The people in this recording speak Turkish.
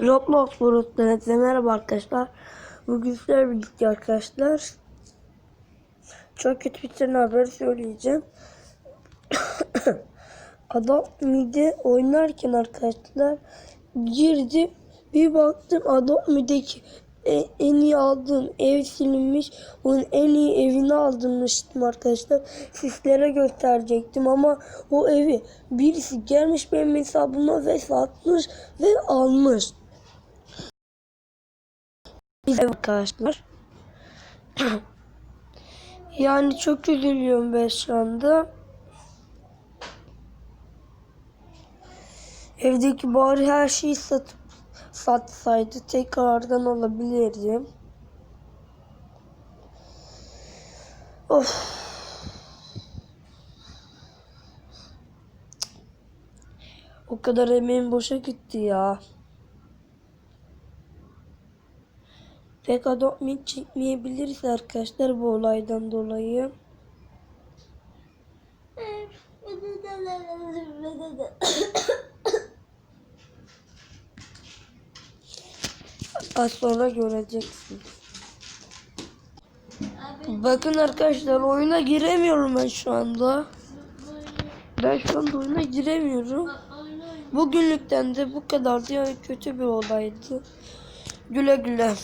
Roblox hepinize merhaba arkadaşlar. Bugün sizlerle birlikte arkadaşlar. Çok kötü bir tane haber söyleyeceğim. Adam mide oynarken arkadaşlar girdim bir baktım Adam mideki en iyi aldığım ev silinmiş. Onun en iyi evini aldırmıştım arkadaşlar. Sizlere gösterecektim ama o evi birisi gelmiş benim hesabıma ve satmış ve almış. Evet arkadaşlar. yani çok üzülüyorum ben şu anda. Evdeki bari her şeyi satıp satsaydı tekrardan alabilirdim. Of. O kadar emeğim boşa gitti ya. Pek adopmin çekmeyebiliriz arkadaşlar bu olaydan dolayı. Az sonra göreceksiniz. Bakın arkadaşlar oyuna giremiyorum ben şu anda. Ben şu anda oyuna giremiyorum. Bugünlükten de bu kadardı. Yani kötü bir olaydı. Güle güle.